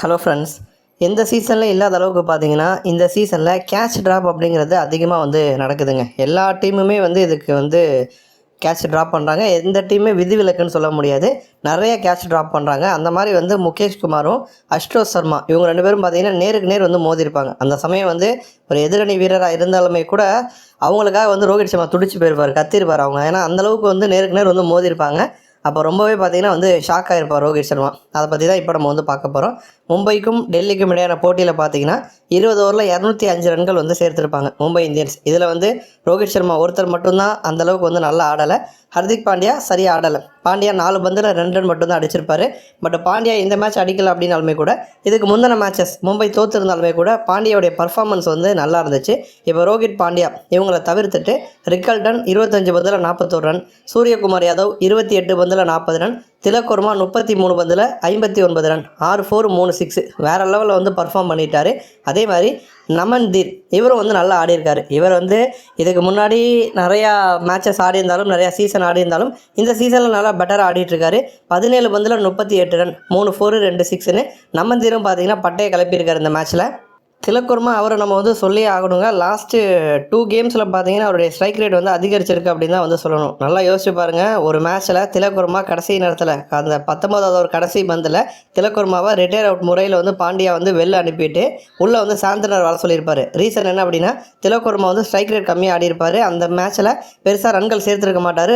Hello friends எந்த சீசனில் இல்லாத அளவுக்கு பார்த்தீங்கன்னா இந்த சீசனில் கேட்ச் ட்ராப் அப்படிங்கிறது அதிகமாக வந்து நடக்குதுங்க. எல்லா டீமுமே வந்து இதுக்கு வந்து கேட்ச் ட்ராப் பண்ணுறாங்க எந்த டீமுமே விதிவிலக்குன்னு சொல்ல முடியாது. நிறைய கேட்ச் ட்ராப் பண்ணுறாங்க அந்த மாதிரி வந்து முகேஷ் குமாரும் அஷ்டோஷ் சர்மா இவங்க ரெண்டு பேரும் பார்த்தீங்கன்னா நேருக்கு நேர் வந்து மோதிருப்பாங்க அந்த சமயம் வந்து ஒரு எதிரணி வீரராக இருந்தாலுமே கூட அவங்களுக்காக வந்து ரோஹித் சர்மா துடிச்சு போயிருப்பார் கத்திருப்பார் அவங்க. ஏன்னா அந்தளவுக்கு வந்து நேருக்கு நேர் வந்து மோதிருப்பாங்க அப்போ ரொம்பவே பார்த்தீங்கன்னா வந்து ஷாக் ஆகிருப்பார் ரோஹித் சர்மா. அதை பற்றி தான் இப்போ நம்ம வந்து பார்க்க போகிறோம் மும்பைக்கும் டெல்லிக்கும் இடையான போட்டியில் பார்த்தீங்கன்னா இருபது ஓவரில் இரநூத்தி அஞ்சு ரன்கள் வந்து சேர்த்துருப்பாங்க மும்பை இந்தியன்ஸ். இதில் வந்து ரோஹித் சர்மா ஒருத்தர் மட்டும்தான் அந்த அளவுக்கு வந்து நல்லா ஆடலை. ஹர்திக் பாண்டியா சரியாக ஆடலை. பாண்டியா நாலு பந்தில் ரெண்டு ரன் மட்டும்தான் அடிச்சிருப்பாரு. பட் பாண்டியா இந்த மேட்ச் அடிக்கல அப்படின்னாலுமே கூட இதுக்கு முந்தின மேட்சஸ் மும்பை தோற்றிருந்தாலுமே கூட பாண்டியாவுடைய பர்ஃபார்மன்ஸ் வந்து நல்லா இருந்துச்சு. இப்போ ரோஹித் பாண்டியா இவங்களை தவிர்த்துட்டு ரிக்கல்டன் இருபத்தஞ்சு பந்தில் நாற்பத்தோரு ரன் சூரியகுமார் யாதவ் இருபத்தி எட்டு பந்தில் நாற்பது ரன் திலக் வர்மா முப்பத்தி மூணு பந்தில் ஐம்பத்தி ஒன்பது ரன் ஆறு ஃபோர் மூணு சிக்ஸ் வேறு லெவலில் வந்து பர்ஃபார்ம் பண்ணிட்டார். அதே மாதிரி நமன்தீர் இவரும் வந்து நல்லா ஆடியிருக்காரு இவர் வந்து இதுக்கு முன்னாடி நிறையா மேட்சஸ் ஆடி இருந்தாலும் நிறையா சீசன் ஆடி இருந்தாலும் இந்த சீசனில் நல்லா பெட்டராக ஆடிட்டுருக்காரு பதினேழு பந்தில் முப்பத்தி எட்டு ரன் மூணு ஃபோரு ரெண்டு சிக்ஸ்னு நமன்தீரும் பார்த்தீங்கன்னா பட்டையை கிளப்பியிருக்காரு இந்த மேட்ச்சில் திலக்குர்மா அவரை நம்ம வந்து சொல்லியே ஆகணுங்க. லாஸ்ட்டு டூ கேம்ஸில் பார்த்தீங்கன்னா அவருடைய ஸ்ட்ரைக் ரேட் வந்து அதிகரிச்சிருக்கு அப்படின்னு தான் வந்து சொல்லணும். நல்லா யோசிச்சு பாருங்கள் ஒரு மேட்ச்சில் திலக்குர்மா கடைசி நேரத்தில் அந்த பத்தொம்போதாவது ஒரு கடைசி பந்தில் திலக்குர்மாவை ரிட்டையர் அவுட் முறையில் வந்து பாண்டியா வந்து வெளில அனுப்பிட்டு உள்ளே வந்து சாந்தனர் வர சொல்லியிருப்பார். ரீசன் என்ன அப்படின்னா திலக்குர்மா வந்து ஸ்ட்ரைக் ரேட் கம்மியாக ஆடியிருப்பார். அந்த மேட்ச்சில் பெருசாக ரன்கள் சேர்த்துருக்க மாட்டார்.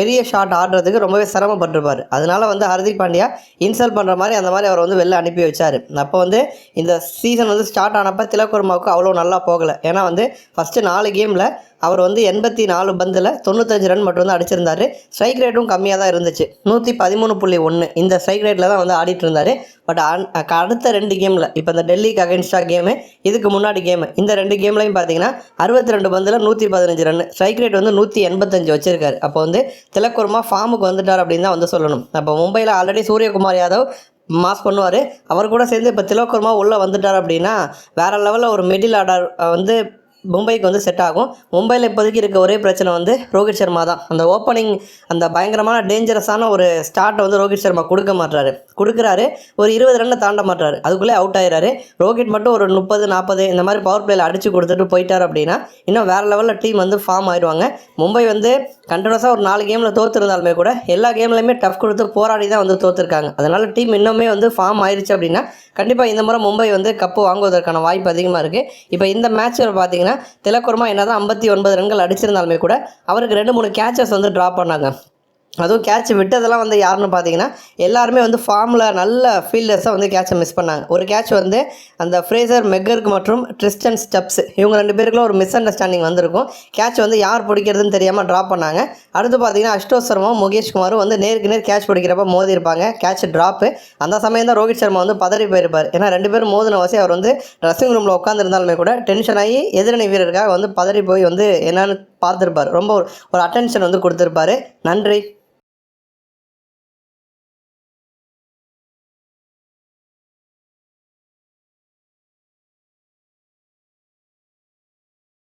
பெரிய ஷாட் ஆடுறதுக்கு ரொம்பவே சிரமப்பட்டிருப்பார். அதனால் வந்து ஹர்திக் பாண்டியா இன்சல்ட் பண்ணுற மாதிரி அந்த மாதிரி அவர் வந்து வெளில அனுப்பி வச்சார். அப்போ வந்து இந்த சீசன் வந்து ஸ்டார்ட் ஆனப்போ திலக்குர்மாவுக்கு அவ்வளோ நல்லா போகலை. ஏன்னா வந்து ஃபஸ்ட்டு நாலு கேமில் அவர் வந்து எண்பத்தி நாலு பந்தில் தொண்ணூத்தஞ்சு ரன் மட்டும் தான் அடிச்சிருந்தார். ஸ்ட்ரைக் ரேட்டும் கம்மியாக தான் இருந்துச்சு. நூற்றி பதிமூணு புள்ளி ஒன்று இந்த ஸ்ட்ரைக் ரேட்டில் தான் வந்து ஆடிட்டு இருந்தார். பட் அடுத்த ரெண்டு கேமில் இப்போ இந்த டெல்லிக்கு அகேன்ஸ்டாக கேமு இதுக்கு முன்னாடி கேமு இந்த ரெண்டு கேம்லையும் பார்த்தீங்கன்னா அறுபத்தி ரெண்டு பந்தில் நூற்றி பதினஞ்சு ரன் ஸ்ட்ரைக் ரேட் வந்து நூற்றி எண்பத்தஞ்சு வச்சிருக்காரு. அப்போ வந்து திலக்குர்மா ஃபார்முக்கு வந்துட்டார் அப்படின்னு தான் வந்து சொல்லணும். அப்போ மும்பையில் ஆல்ரெடி சூரியகுமார் யாதவ் மாஸ் பண்ணுவார். அவர் கூட சேர்ந்து இப்போ திலோக்கர்மா உள்ளே வந்துட்டார் அப்படின்னா வேறு லெவலில் ஒரு மிடில் ஆர்டர் வந்து மும்பைக்கு வந்து செட் ஆகும். மும்பையில் இப்போதைக்கு இருக்க ஒரே பிரச்சனை வந்து ரோஹித் சர்மா தான். அந்த ஓப்பனிங் அந்த பயங்கரமான டேஞ்சரஸான ஒரு ஸ்டார்ட்டை வந்து ரோஹித் சர்மா கொடுக்க மாட்டாரு கொடுக்குறாரு ஒரு இருபது ரன்னை தாண்ட மாட்டாரு அதுக்குள்ளே அவுட் ஆயிடுறாரு ரோஹித் மட்டும் ஒரு முப்பது நாற்பது இந்த மாதிரி பவர் பிளேயில் அடித்து கொடுத்துட்டு போயிட்டார் அப்படின்னா இன்னும் வேறு லெவலில் டீம் வந்து ஃபார்ம் ஆயிடுவாங்க. மும்பை வந்து கண்டினியூஸாக ஒரு நாலு கேமில் தோற்றுருந்தாலுமே கூட எல்லா கேம்லையுமே டஃப் கொடுத்து போராடி தான் வந்து தோற்றுருக்காங்க அதனால் டீம் இன்னுமே வந்து ஃபார்ம் ஆயிடுச்சு அப்படின்னா கண்டிப்பாக இந்த முறை மும்பை வந்து கப்பு வாங்குவதற்கான வாய்ப்பு அதிகமாக இருக்குது இப்போ இந்த மேட்ச்சில் பார்த்தீங்கன்னா திலக்குர்மா என்ன தான் ஐம்பத்தி ஒன்பது ரன்கள் அடிச்சிருந்தாலுமே கூட அவருக்கு ரெண்டு மூணு கேச்சஸ் வந்து ட்ராப் பண்ணாங்க. அதுவும் கேட்ச் விட்டதெல்லாம் வந்து யாருன்னு பார்த்தீங்கன்னா எல்லாருமே வந்து ஃபார்மில் நல்ல ஃபீல்டர்ஸாக வந்து கேட்சை மிஸ் பண்ணாங்க. ஒரு கேட்ச் வந்து அந்த ஃப்ரேசர் மெக்கர்க் மற்றும் ட்ரிஸ்டன் ஸ்டெப்ஸ் இவங்க ரெண்டு பேருக்குள்ள ஒரு மிஸ் அண்டர்ஸ்டாண்டிங் வந்திருக்கும். கேட்ச் வந்து யார் பிடிக்கிறதுன்னு தெரியாமல் ட்ராப் பண்ணாங்க. அடுத்து பார்த்தீங்கன்னா அஷ்டோத் சர்மாவும் முகேஷ் குமாரும் வந்து நேருக்கு நேர் கேட்ச் பிடிக்கிறப்ப மோதி இருப்பாங்க கேட்ச் ட்ராப்பு அந்த சமயம் தான் ரோஹித் சர்மா வந்து பதறி போயிருப்பார். ஏன்னா ரெண்டு பேரும் மோதின வசி அவர் வந்து ட்ரெஸ்ஸிங் ரூமில் உட்காந்துருந்தாலுமே கூட டென்ஷன் ஆகி எதிரணி வீரருக்காக வந்து பதறி போய் வந்து என்னன்னு பார்த்துருப்பார். ரொம்ப ஒரு அட்டென்ஷன் வந்து கொடுத்துருப்பாரு. நன்றி.